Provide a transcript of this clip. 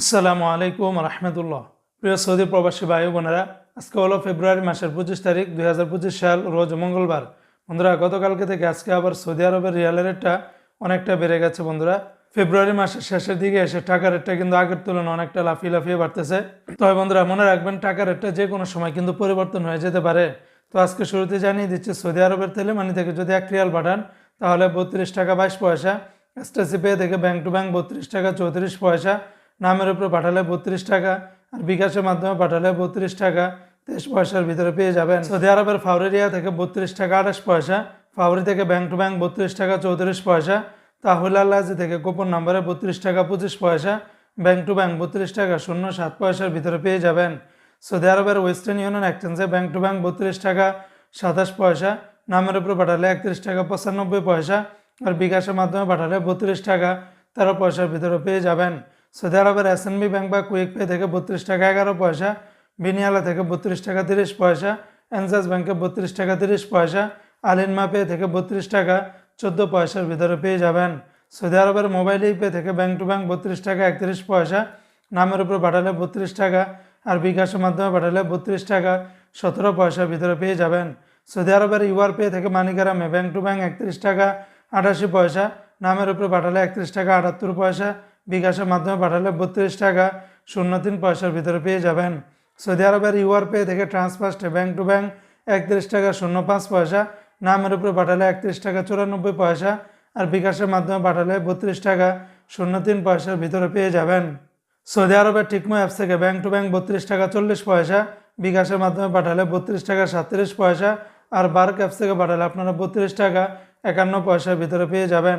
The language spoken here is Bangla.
আসসালামু আলাইকুম রহমতুল্লাহ। প্রিয় সৌদি প্রবাসী ভাই বোনেরা, আজকে হলো ফেব্রুয়ারি মাসের পঁচিশ তারিখ, দুই হাজার পঁচিশ সাল, রোজ মঙ্গলবার। বন্ধুরা, গতকালকে থেকে আজকে আবার সৌদি আরবের রিয়ালের রেটটা অনেকটা বেড়ে গেছে বন্ধুরা। ফেব্রুয়ারি মাসের শেষের দিকে এসে টাকার রেটটা কিন্তু আগের তুলনায় অনেকটা লাফিয়ে লাফিয়ে বাড়তেছে। তবে বন্ধুরা, মনে রাখবেন, টাকার রেটটা যে কোনো সময় কিন্তু পরিবর্তন হয়ে যেতে পারে। তো আজকে শুরুতে জানিয়ে দিচ্ছে, সৌদি আরবের তেলেমানি থেকে যদি এক রিয়াল পাঠান, তাহলে বত্রিশ টাকা বাইশ পয়সা। এসটিসি পে থেকে ব্যাংক টু ব্যাংক বত্রিশ টাকা চৌত্রিশ পয়সা। নামের উপরে পাঠালে বত্রিশ টাকা আর বিকাশের মাধ্যমে পাঠালে বত্রিশ টাকা। তেইশ পয়সার ভিতরে পেয়ে যাবেন। সৌদি আরবের ফাউরেরিয়া থেকে বত্রিশ টাকা আঠাশ পয়সা, ফাউরি থেকে ব্যাংক টু ব্যাংক বত্রিশ টাকা চৌত্রিশ পয়সা, তাহুল আল্লাজি থেকে গোপন নম্বরে বত্রিশ টাকা পঁচিশ পয়সা, ব্যাংক টু ব্যাংক বত্রিশ টাকা শূন্য সাত পয়সার ভিতরে পেয়ে যাবেন। সৌদি আরবের ওয়েস্টার্ন ইউনিয়ন এক্সচেঞ্জে ব্যাংক টু ব্যাংক বত্রিশ টাকা সাতাশ পয়সা, নামের উপরে পাঠালে একত্রিশ টাকা পঁচানব্বই পয়সা আর বিকাশের মাধ্যমে পাঠালে বত্রিশ টাকা তেরো পয়সার ভিতরে পেয়ে যাবেন। সৌদি আরবের এসএনবি ব্যাংক বা কুইক পে থেকে বত্রিশ টাকা এগারো পয়সা বিনিয়ালা থেকে বত্রিশ টাকা তিরিশ পয়সা এনসাস ব্যাংকে বত্রিশ টাকা তিরিশ পয়সা আলিনমা পে থেকে বত্রিশ টাকা চোদ্দ পয়সার ভিতরে পেয়ে যাবেন। সৌদি আরবের মোবাইল পে থেকে ব্যাংক টু ব্যাংক বত্রিশ টাকা একত্রিশ পয়সা, নামের উপর পাঠালে বত্রিশ টাকা আর বিকাশের মাধ্যমে পাঠালে বত্রিশ টাকা সতেরো পয়সার ভিতরে পেয়ে যাবেন। সৌদি আরবের ইউআর পে থেকে মানিকারামে ব্যাংক টু ব্যাংক একত্রিশ টাকা আটাশি পয়সা নামের উপরে পাঠালে একত্রিশ টাকা, আটাত্তর পয়সা, বিকাশের মাধ্যমে পাঠালে বত্রিশ টাকা, শূন্য তিন পয়সার ভিতরে পেয়ে যাবেন। সৌদি আরবের ইউআর পে থেকে ট্রান্সফার্স্টে ব্যাংক টু ব্যাংক একত্রিশ টাকা, শূন্য পাঁচ পয়সা, নামের উপরে পাঠালে একত্রিশ টাকা, চুরানব্বই পয়সা, আর বিকাশের মাধ্যমে পাঠালে বত্রিশ টাকা, শূন্য তিন পয়সার ভিতরে পেয়ে যাবেন। সৌদি আরবের টিকমো অ্যাপস থেকে ব্যাংক টু ব্যাংক বত্রিশ টাকা, চল্লিশ পয়সা, বিকাশের মাধ্যমে পাঠালে বত্রিশ টাকা, সাতত্রিশ পয়সা, আর বার্ক অ্যাপস থেকে পাঠালে আপনারা বত্রিশ টাকা, একান্ন পয়সার ভিতরে পেয়ে যাবেন।